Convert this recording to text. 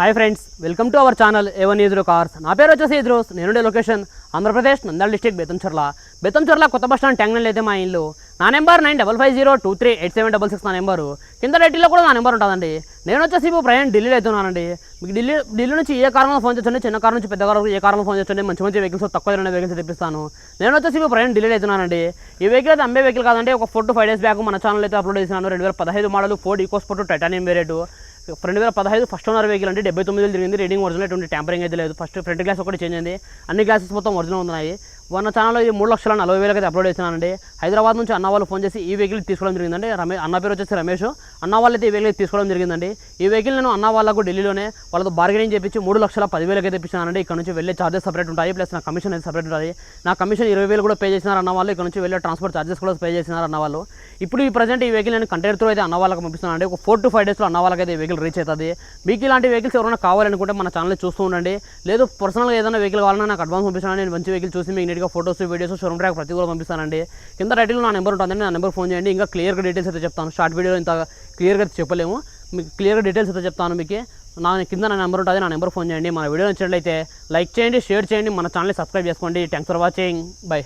Hi friends welcome to our channel A1 ఈజ్రో cars నా పేరు వచ్చేసి ఈజ్రోస్ నేనుండే లొకేషన్ ఆంధ్రప్రదేశ్ నంద్యాల డిస్టిక్ బెతంచర్ల బెతంచర్ల కొత్త బస్ స్టాండ్ ట్యాంగ్నల్ అయితే మా ఇల్లు. నా number nine double five zero two three eight seven double six నా నెంబరు. కింద డైటీలో కూడా నా నెంబర్ ఉంటుందండి. నేను వచ్చేసి ఇప్పుడు ప్రయాణం ఢిల్లీలో అవుతున్నానండి. మీకు ఢిల్లీ ఢిల్లీ నుంచి ఏ కారణంలో ఫోన్ చేయండి చిన్న కారణం నుంచి పెద్ద కారణం ఏ కారణంలో ఫోన్ చేయండి మంచి మంచి వెహికల్స్ తక్కువ ధరలో వెహికల్స్ తెప్పిస్తాను. నేను వచ్చేసి ఇప్పుడు ప్రయాణం ఢిల్లీ అవుతున్నానండి. ఈ వెహికల్ అయితే అమ్మే వెహికల్ కాదండి. ఒక four to five days back మన ఛానల్ అయితే అప్లోడ్ చేసినాను. రెండు వేల పదహైదు model Ford EcoSport titanium వేరేటు రెండు వేల పదహైదు ఫస్ట్ ఓనర్ వెహికల్ అంటే డెబ్బై తొమ్మిది వేలు తిరిగింది. రీడింగ్ ఒరిజినల్ ఎటువంటి ట్యాంపరింగ్ అయితే లేదు. ఫస్ట్ ఫ్రంట్ గ్లాస్ ఒకటి చేంజ్ అయింది. అన్ని గ్లాసెస్ మొత్తం ఒరిజినల్ ఉన్నాయి వన్న ఛానల్లో ఇది మూడు లక్షల నలభై వేలకి అయితే అప్లోడ్ చేసినానండి హైదరాబాద్ నుంచి అన్న వాళ్ళు ఫోన్ చేసి ఈ వెహికల్ తీసుకోవడం జరిగిందండి. రమే అన్న పేరు వచ్చేసి రమేష్. అన్న వాళ్ళు అయితే ఈ వెహికల్ తీసుకోవడం జరిగిందండి. ఈ వెహికల్ నేను అన్న వాళ్ళకు ఢిల్లీలోనే వాళ్ళతో బార్గెనింగ్ చేపించి మూడు లక్షల పదివేలకి అయితే తెప్పించానండి ఇక్కడ నుంచి వెళ్ళే చార్జెస్ సపరేట్ ఉంటాయి. ప్లస్ నా కమిషన్ అయితే సపరేట్ ఉంటుంది. నా కమిషన్ ఇరవై వేలు కూడా పే చేసినారు అన్న వాళ్ళు. ఇక్కడ నుంచి వెళ్ళే ట్రాన్స్పోర్ట్ చార్జెస్ కూడా పే చేసినారు అన్న వాళ్ళు. ఇప్పుడు ఈ ప్రజెంట్ ఈ వెహికల్ నేను కంటైనర్ అయితే అన్న వాళ్ళకి పంపిస్తున్నానండి. ఒక ఫోర్ టు ఫైవ్ డేస్లో అన్న వాళ్ళకైతే అయితే వెహికల్ రీచ్ అవుతుంది. మీకు ఇలాంటి వెహికల్స్ ఎవరైనా కావాలనుకుంటే మన ఛానల్ చూస్తూ ఉండండి. లేదు పర్సనల్గా ఏదైనా వెహికల్ కావాలన్నా నాకు అడ్వాన్స్ పంపిస్తాను నేను మంచి వెహికల్ చూసి మీకు నీట్గా ఫోటోస్ వీడియోస్ షోరూమ్ ట్రాక్ ప్రతి కూడా పంపిస్తానండి. కింద రైటింగ్లో నా నెంబర్ ఉంటుందండి నా నెంబర్ ఫోన్ చేయండి. ఇంకా క్లియర్గా డీటెయిల్స్ అయితే చెప్తాను. షార్ట్ వీడియో ఇంత క్లియర్గా చెప్పలేము. మీకు క్లియర్గా డీటెయిల్స్ అయితే చెప్తాను మీకు. నా కింద నా నెంబర్ ఉంటుంది నా నెంబర్ ఫోన్ చేయండి. మన వీడియో నచ్చినట్లయితే లైక్ చేయండి షేర్ చేయండి. మన ఛానల్ని సబ్స్క్రైబ్ చేసుకోండి. Thanks for watching bye